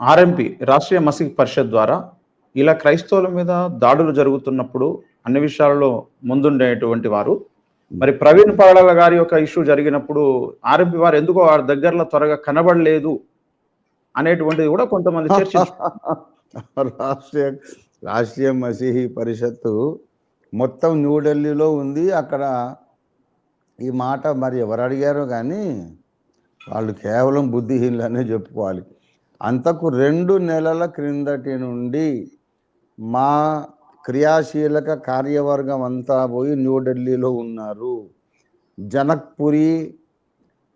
RMP Rashtriya మసీద్ పరిషత్ ద్వారా ఇలా క్రైస్తవుల మీద దాడులు జరుగుతున్నప్పుడు అన్ని విషయాలలో ముందుండేటువంటి వారు. మరి ప్రవీణ్ పగడాల గారి యొక్క ఇష్యూ జరిగినప్పుడు ఆర్ఎంపి వారు ఎందుకో వారి దగ్గరలో త్వరగా కనబడలేదు అనేటువంటిది కూడా కొంతమంది చర్చ రాష్ట్రీయ రాష్ట్రీయ మసీహి పరిషత్తు మొత్తం న్యూఢిల్లీలో ఉంది. అక్కడ ఈ మాట మరి ఎవరు అడిగారో కానీ వాళ్ళు కేవలం బుద్ధిహీనులనే చెప్పుకోవాలి. అంతకు రెండు నెలల క్రిందటి నుండి మా క్రియాశీలక కార్యవర్గం అంతా పోయి న్యూఢిల్లీలో ఉన్నారు. జనక్పురి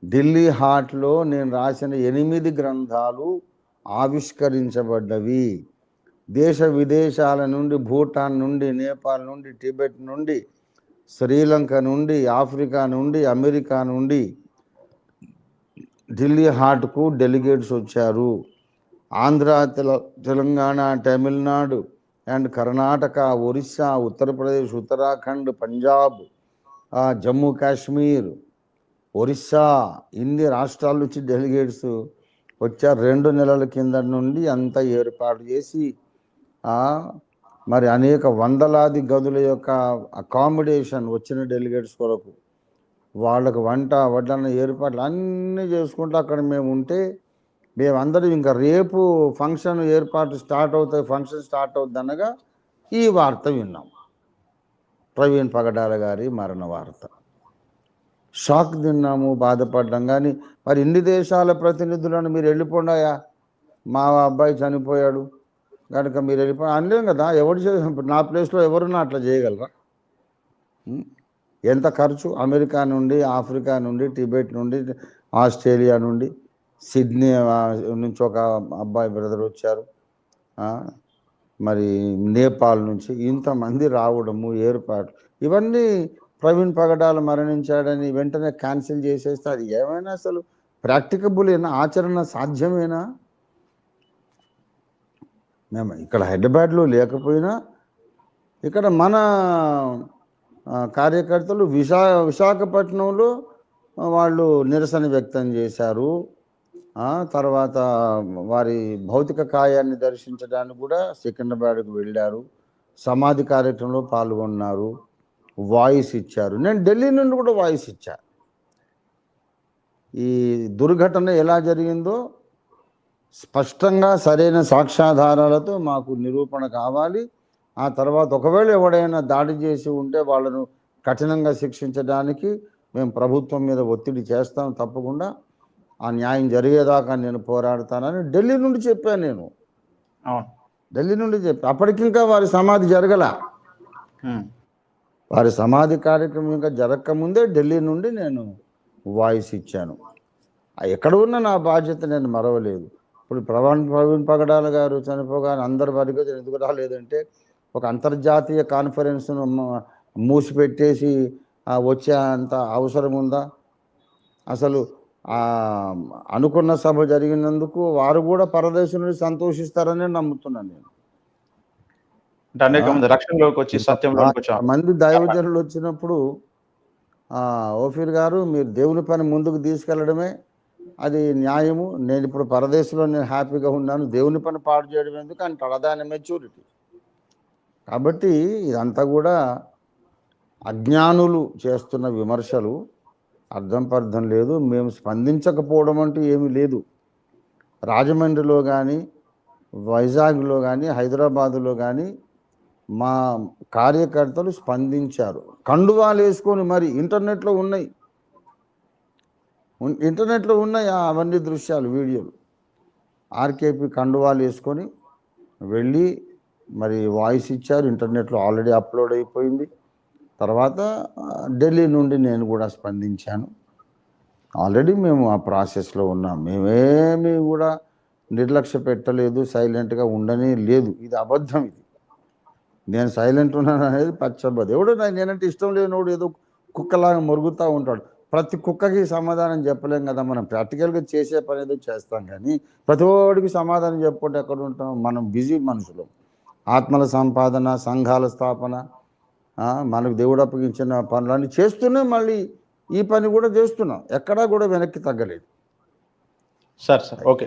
ఢిల్లీ హాట్లో నేను రాసిన ఎనిమిది గ్రంథాలు ఆవిష్కరించబడ్డవి. దేశ విదేశాల నుండి భూటాన్ నుండి నేపాల్ నుండి టిబెట్ నుండి శ్రీలంక నుండి ఆఫ్రికా నుండి అమెరికా నుండి ఢిల్లీ హాట్కు డెలిగేట్స్ వచ్చారు. ఆంధ్ర తెల తెలంగాణ తమిళనాడు అండ్ కర్ణాటక ఒరిస్సా ఉత్తరప్రదేశ్ ఉత్తరాఖండ్ పంజాబ్ జమ్మూ కాశ్మీర్ ఒరిస్సా ఇన్ని రాష్ట్రాల నుంచి డెలిగేట్స్ వచ్చారు. రెండు నెలల కింద నుండి అంతా ఏర్పాటు చేసి మరి అనేక వందలాది గదుల యొక్క అకామిడేషన్ వచ్చిన డెలిగేట్స్ కొరకు వాళ్ళకు వంట వడ్డన ఏర్పాట్లు అన్నీ చేసుకుంటూ అక్కడ మేము ఉంటే మేమందరం ఇంకా రేపు ఫంక్షన్ ఏర్పాటు స్టార్ట్ అవుతాయి ఫంక్షన్ స్టార్ట్ అవుతుంది అనగా ఈ వార్త విన్నాం. ప్రవీణ్ పగడాల గారి మరణ వార్త. షాక్ తిన్నాము బాధపడ్డాం కానీ మరి ఇన్ని దేశాల ప్రతినిధులను మీరు వెళ్ళిపోండాయా? మా అబ్బాయి చనిపోయాడు. కనుక మీరు వెళ్ళిపో అనలేం కదా? ఎవరు చే నా ప్లేస్లో ఎవరున్నా అట్లా చేయగలరా? ఎంత ఖర్చు? అమెరికా నుండి ఆఫ్రికా నుండి టిబెట్ నుండి ఆస్ట్రేలియా నుండి సిడ్నీ నుంచి ఒక అబ్బాయి బ్రదర్ వచ్చారు. మరి నేపాల్ నుంచి ఇంతమంది రావడము ఏర్పాటు ఇవన్నీ ప్రవీణ్ పగడాలు మరణించాడని వెంటనే క్యాన్సిల్ చేసేస్తే అది ఏమైనా అసలు ప్రాక్టికబులేనా ఆచరణ సాధ్యమేనా? మేము ఇక్కడ హైదరాబాద్లో లేకపోయినా ఇక్కడ మన కార్యకర్తలు విశా విశాఖపట్నంలో వాళ్ళు నిరసన వ్యక్తం చేశారు. తర్వాత వారి భౌతిక కాయాన్ని దర్శించడానికి కూడా సికింద్రాబాద్కు వెళ్ళారు. సమాధి కార్యక్రమంలో పాల్గొన్నారు. వాయిస్ ఇచ్చారు. నేను ఢిల్లీ నుండి కూడా వాయిస్ ఇచ్చా. ఈ దుర్ఘటన ఎలా జరిగిందో స్పష్టంగా సరైన సాక్ష్యాధారాలతో మాకు నిరూపణ కావాలి. ఆ తర్వాత ఒకవేళ ఎవడైనా దాడి చేసి ఉంటే వాళ్ళను కఠినంగా శిక్షించడానికి మేము ప్రభుత్వం మీద ఒత్తిడి చేస్తాం తప్పకుండా. ఆ న్యాయం జరిగేదాకా నేను పోరాడతానని ఢిల్లీ నుండి చెప్పాను నేను. ఢిల్లీ నుండి చెప్పి. అప్పటికింకా వారి సమాధి జరగల. వారి సమాధి కార్యక్రమం ఇంకా జరగకముందే ఢిల్లీ నుండి నేను వాయిస్ ఇచ్చాను. ఎక్కడ ఉన్న నా బాధ్యత నేను మరవలేదు. ఇప్పుడు ప్రవీణ్ ప్రవీణ్ పగడాల గారు చనిపోగానే అందరి వరకు ఎందుకు రాలేదంటే ఒక అంతర్జాతీయ కాన్ఫరెన్స్ను మూసిపెట్టేసి వచ్చే అంత అవసరం ఉందా? అసలు ఆ, అనుకున్న సభ జరిగినందుకు వారు కూడా పరదేశం నుండి సంతోషిస్తారని నమ్ముతున్నాను నేను. అనేక మంది రక్షణలోకి వచ్చి సత్యంలోకి మంది దైవజనులు వచ్చినప్పుడు ఆ, ఓఫీర్ గారు మీరు దేవుని పని ముందుకు తీసుకెళ్ళడమే అది న్యాయము. నేను ఇప్పుడు పరదేశంలో నేను హ్యాపీగా ఉన్నాను దేవుని పని పాడు చేయడం ఎందుకు అంటాడు. అదాని మెచ్యూరిటీ. కాబట్టి ఇదంతా కూడా అజ్ఞానులు చేస్తున్న విమర్శలు. అర్థం పర్థం లేదు. మేము స్పందించకపోవడం అంటూ ఏమీ లేదు. రాజమండ్రిలో కానీ వైజాగ్లో కానీ హైదరాబాదులో కానీ మా కార్యకర్తలు స్పందించారు. కండువాలు వేసుకొని మరి ఇంటర్నెట్లో ఉన్నాయి. ఇంటర్నెట్లో ఉన్నాయి అవన్నీ దృశ్యాలు వీడియోలు. ఆర్కేపీ కండువాలు వేసుకొని వెళ్ళి మరి వాయిస్ ఇచ్చారు ఇంటర్నెట్లో ఆల్రెడీ అప్లోడ్ అయిపోయింది. తర్వాత ఢిల్లీ నుండి నేను కూడా స్పందించాను. ఆల్రెడీ మేము ఆ ప్రాసెస్లో ఉన్నాం. మేమేమీ కూడా నిర్లక్ష్య పెట్టలేదు సైలెంట్గా ఉండనే లేదు. ఇది అబద్ధం ఇది. నేను సైలెంట్ ఉన్నాను అనేది పచ్చబద్ధం. ఎవడో నేనంటే ఇష్టం లేనివాడు ఏదో కుక్కలాగా మొరుగుతూ ఉంటాడు. ప్రతి కుక్కకి సమాధానం చెప్పలేం కదా మనం. ప్రాక్టికల్గా చేసే పని ఏదో చేస్తాం కానీ ప్రతి ఒక్కడికి సమాధానం చెప్పుకుంటే ఎక్కడ ఉంటాం? మనం బిజీ మనుషులం. ఆత్మల సంపాదన సంఘాల స్థాపన మనకు దేవుడు అప్పగించిన పనులన్నీ చేస్తూనే మళ్ళీ ఈ పని కూడా చేస్తున్నాం. ఎక్కడా కూడా వెనక్కి తగ్గలేదు. Sir sir okay.